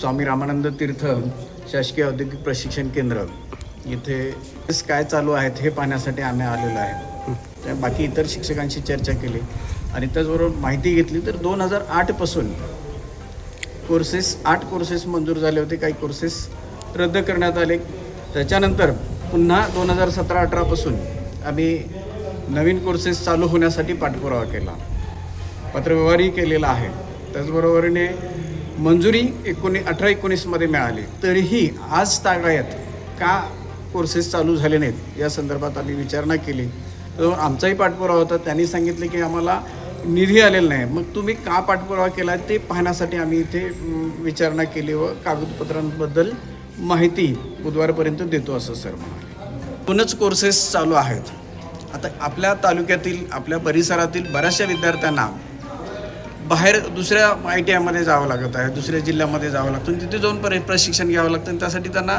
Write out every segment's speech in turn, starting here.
स्वामी रामानंद तीर्थ शासकीय औद्योगिक प्रशिक्षण केंद्र. इथे काय चालू आहेत हे पाहण्यासाठी आम्ही आलेलो आहे. त्या बाकी इतर शिक्षकांशी चर्चा केली आणि त्याचबरोबर माहिती घेतली तर दोन हजार आठपासून कोर्सेस आठ कोर्सेस मंजूर झाले होते. काही कोर्सेस रद्द करण्यात आले. त्याच्यानंतर पुन्हा दोन हजार सतरा अठरापासून आम्ही नवीन कोर्सेस चालू होण्यासाठी पाठपुरावा केला. पत्रव्यवहारही केलेला आहे. त्याचबरोबरीने मंजुरी एकोणी अठरा एकोणीसमध्ये मिळाली. तरीही आज तागायत का कोर्सेस चालू झाले नाहीत? या संदर्भात आम्ही विचारणा केली. आमचाही पाठपुरावा होता. त्यांनी सांगितले की आम्हाला निधी आलेला नाही. मग तुम्ही का पाठपुरावा केला ते पाहण्यासाठी आम्ही इथे विचारणा केली व कागदपत्रांबद्दल माहिती बुधवारपर्यंत देतो असं सर म्हणाले. दोनच कोर्सेस चालू आहेत. आता आपल्या तालुक्यातील आपल्या परिसरातील बऱ्याचशा विद्यार्थ्यांना बाहेर दुसऱ्या आय टी आयमध्ये जावं लागत आहे दुसऱ्या जिल्ह्यामध्ये जावं लागतं. आणि तिथे जाऊन परत प्रशिक्षण घ्यावं लागतं आणि त्यासाठी त्यांना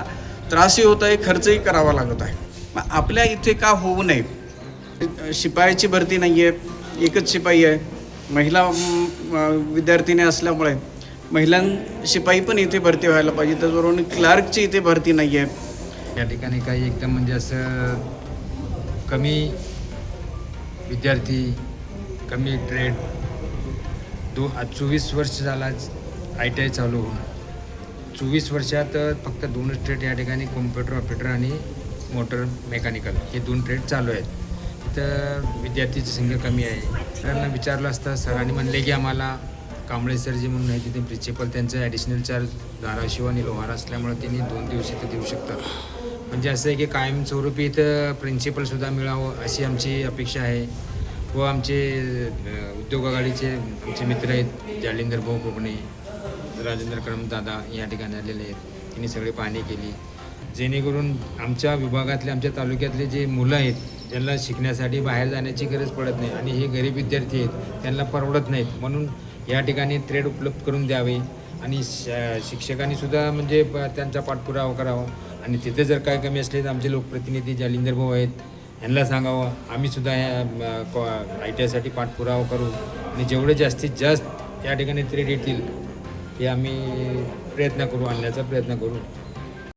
त्रासही होत आहे खर्चही करावा लागत आहे. मग आपल्या इथे का होऊ नये? शिपायाची भरती नाही आहे एकच शिपाई आहे. महिला विद्यार्थीने विद्यार्थिनी असल्यामुळे महिलां शिपाई पण इथे भरती व्हायला पाहिजे. त्याचबरोबर क्लार्कची इथे भरती नाही आहे या ठिकाणी काही एकदम म्हणजे असं कमी विद्यार्थी कमी ट्रेड दो आज चोवीस वर्ष झाला आय टी आय चालू होऊन. चोवीस वर्षात फक्त दोन ट्रेड या ठिकाणी कॉम्प्युटर ऑपरेटर आणि मोटर मेकॅनिकल हे दोन ट्रेड चालू आहेत. तर विद्यार्थीची संख्या कमी आहे. सरांना विचारलं असता सरांनी म्हणले की आम्हाला कांबळे सरजी म्हणून आहे तिथे प्रिन्सिपल त्यांचं ॲडिशनल चार्ज धाराशिव आणि लोहार असल्यामुळे त्यांनी दोन दिवस इथं देऊ शकतात. म्हणजे असं आहे की कायमस्वरूपी इथं प्रिन्सिपलसुद्धा मिळावं अशी आमची अपेक्षा आहे. व आमचे उद्योग आघाडीचे आमचे मित्र आहेत जालिंदर भाऊ कोकणे राजेंद्र करमदादा या ठिकाणी आलेले आहेत. त्यांनी सगळी पाहणी केली. जेणेकरून आमच्या विभागातले आमच्या तालुक्यातले जे मुलं आहेत त्यांना शिकण्यासाठी बाहेर जाण्याची गरज पडत नाही आणि हे गरीब विद्यार्थी आहेत त्यांना परवडत नाहीत. म्हणून या ठिकाणी ट्रेड उपलब्ध करून द्यावे आणि श- शिक्षकांनी सुद्धा म्हणजे प- त्यांचा पाठपुरावा करावा. आणि तिथे जर काय कमी असले तर आमचे लोकप्रतिनिधी जालिंदर भाऊ आहेत यांना सांगावं. आम्ही सुद्धा या आय टी आयसाठी पाठपुरावा करू. आणि जेवढे जास्तीत जास्त या ठिकाणी ट्रेड येतील हे आम्ही प्रयत्न करू आणण्याचा प्रयत्न करू.